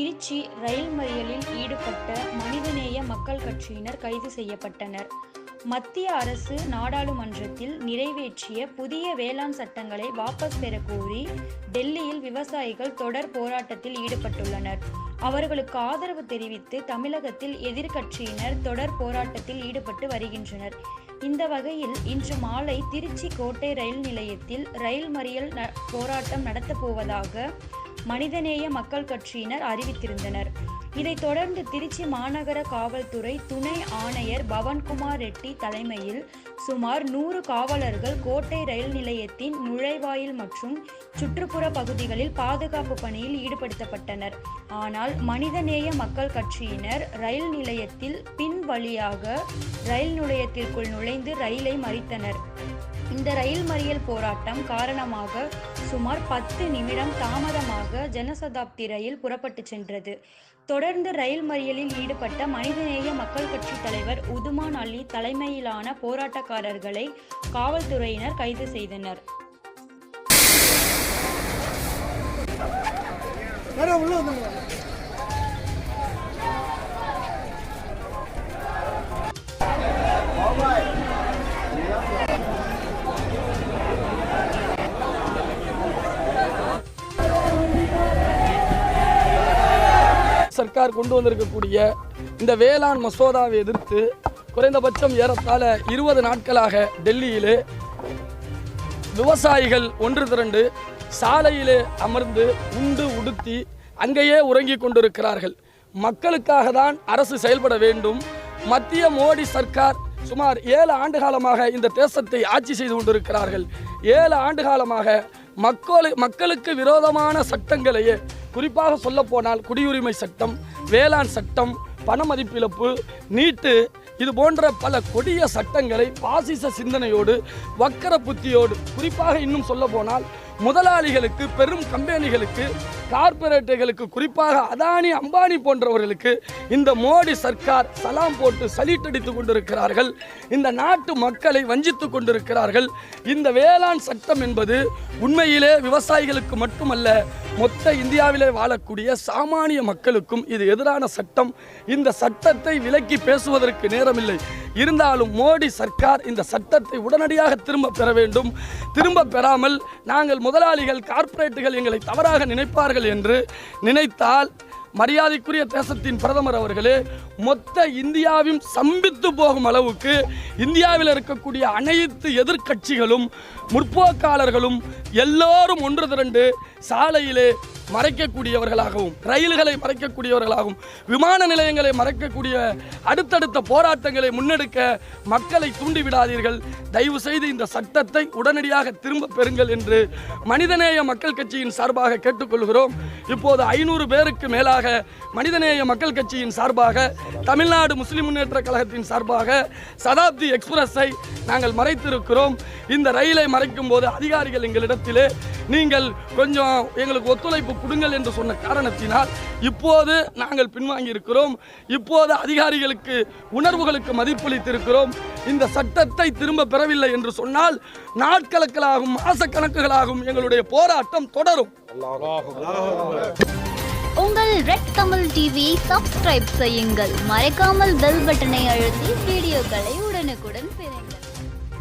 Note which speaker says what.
Speaker 1: திருச்சி ரயில் மறியலில் ஈடுபட்ட மனிதநேய மக்கள் கட்சியினர் கைது செய்யப்பட்டனர். மத்திய அரசு நாடாளுமன்றத்தில் நிறைவேற்றிய புதிய வேளாண் சட்டங்களை வாபஸ் பெற கோரி டெல்லியில் விவசாயிகள் தொடர் போராட்டத்தில் ஈடுபட்டுள்ளனர். அவர்களுக்கு ஆதரவு தெரிவித்து தமிழகத்தில் எதிர்க்கட்சியினர் தொடர் போராட்டத்தில் ஈடுபட்டு வருகின்றனர். இந்த வகையில் இன்று மாலை திருச்சி கோட்டை ரயில் நிலையத்தில் ரயில் மறியல் ந- போராட்டம் நடத்தப் போவதாக மனிதநேய மக்கள் கட்சியினர் அறிவித்திருந்தனர். இதைத் தொடர்ந்து திருச்சி மாநகர காவல்துறை துணை ஆணையர் பவன்குமார் ரெட்டி தலைமையில் சுமார் நூறு காவலர்கள் கோட்டை ரயில் நிலையத்தின் நுழைவாயில் மற்றும் சுற்றுப்புற பகுதிகளில் பாதுகாப்பு பணியில் ஈடுபடுத்தப்பட்டனர். ஆனால் மனிதநேய மக்கள் கட்சியினர் ரயில் நிலையத்தில் பின் வழியாக ரயில் நிலையத்திற்குள் நுழைந்து ரயிலை மறித்தனர். இந்த ரயில் மறியல் போராட்டம் காரணமாக சுமார் பத்து நிமிடம் தாமதமாக ஜனசதாப்தி ரயில் புறப்பட்டு சென்றது. தொடர்ந்து ரயில் மறியலில் ஈடுபட்ட மனிதநேய மக்கள் கட்சி தலைவர் உதுமான் அலி தலைமையிலான போராட்டக்காரர்களை காவல்துறையினர் கைது செய்தனர்.
Speaker 2: உள்ள
Speaker 3: சர்க்கார் கொண்டு வந்திருக்கக்கூடிய இந்த வேளாண் மசோதாவை எதிர்த்து குறைந்தபட்சம் ஏறத்தாழ இருபது நாட்களாக டெல்லியிலே விவசாயிகள் ஒன்று திரண்டு சாலையிலே அமர்ந்து உண்டு உடுத்தி அங்கேயே உறங்கிக் கொண்டிருக்கிறார்கள். மக்களுக்காக தான் அரசு செயல்பட வேண்டும். மத்திய மோடி சர்க்கார் சுமார் ஏழு ஆண்டு காலமாக இந்த தேசத்தை ஆட்சி செய்து கொண்டிருக்கிறார்கள். ஏழு ஆண்டு காலமாக மக்கள் மக்களுக்கு விரோதமான சட்டங்களையே குறிப்பாக சொல்லப்போனால் குடியுரிமை சட்டம் வேளாண் சட்டம் பண மதிப்பிழப்பு நீட்டு இது போன்ற பல கொடிய சட்டங்களை பாசிச சிந்தனையோடு வக்கர புத்தியோடு குறிப்பாக இன்னும் சொல்ல போனால் முதலாளிகளுக்கு பெரும் கம்பெனிகளுக்கு கார்ப்பரேட்டுகளுக்கு குறிப்பாக அதானி அம்பானி போன்றவர்களுக்கு இந்த மோடி சர்க்கார் சலாம் போட்டு சலிட்டடித்து கொண்டிருக்கிறார்கள். இந்த நாட்டு மக்களை வஞ்சித்து கொண்டிருக்கிறார்கள். இந்த வேளாண் சட்டம் என்பது உண்மையிலே விவசாயிகளுக்கு மட்டுமல்ல மொத்த இந்தியாவிலே வாழக்கூடிய சாமானிய மக்களுக்கும் இது எதிரான சட்டம். இந்த சட்டத்தை விலக்கி பேசுவதற்கு நேரமில்லை. இருந்தாலும் மோடி சர்க்கார் இந்த சட்டத்தை உடனடியாக திரும்ப பெற வேண்டும். திரும்ப பெறாமல் நாங்கள் முதலாளிகள் கார்ப்பரேட்டுகள் எங்களை தவறாக நினைப்பார்கள் என்று நினைத்தால் மரியாதைக்குரிய தேசத்தின் பிரதமர் அவர்களே மொத்த இந்தியாவும் சம்பித்து போகும் அளவுக்கு இந்தியாவில் இருக்கக்கூடிய அனைத்து எதிர்க்கட்சிகளும் முற்போக்காளர்களும் எல்லோரும் ஒன்று திரண்டு சாலையிலே மறைக்கக்கூடியவர்களாகவும் ரயில்களை மறைக்கக்கூடியவர்களாகவும் விமான நிலையங்களை மறைக்கக்கூடிய அடுத்தடுத்த போராட்டங்களை முன்னெடுக்க மக்களை தூண்டிவிடாதீர்கள். தயவு செய்து இந்த சட்டத்தை உடனடியாக திரும்ப பெறுங்கள் என்று மனிதநேய மக்கள் கட்சியின் சார்பாக கேட்டுக்கொள்கிறோம். இப்போது ஐநூறு பேருக்கு மேலாக மனிதநேய மக்கள் கட்சியின் சார்பாக தமிழ்நாடு முஸ்லிம் முன்னேற்ற கழகத்தின் சார்பாக சதாப்தி எக்ஸ்பிரஸை நாங்கள் மறைத்திருக்கிறோம். இந்த ரயிலை மறைக்கும் போது அதிகாரிகள் எங்களிடத்திலே நீங்கள் கொஞ்சம் எங்களுக்கு ஒத்துழைப்பு கொடுங்கள் என்று சொன்ன காரணத்தினால் இப்போது நாங்கள் பின்வாங்கி இருக்கிறோம் இப்போது அதிகாரிகளுக்கு உணர்வுகளுக்கு மதிப்பளித்திருக்கிறோம். இந்த சட்டத்தை திரும்ப பெறவில்லை என்று சொன்னால் நாட்கணக்கிலாகும் மாசக்கணக்குகளாகும் எங்களுடைய போராட்டம் தொடரும்.
Speaker 4: உங்கள் ரெட் தமிழ் டிவியை சப்ஸ்கிரைப் செய்யுங்கள். மறைக்காமல் பெல் பட்டனை அழுத்தி வீடியோக்களை உடனுக்குடன் பெறுங்கள்.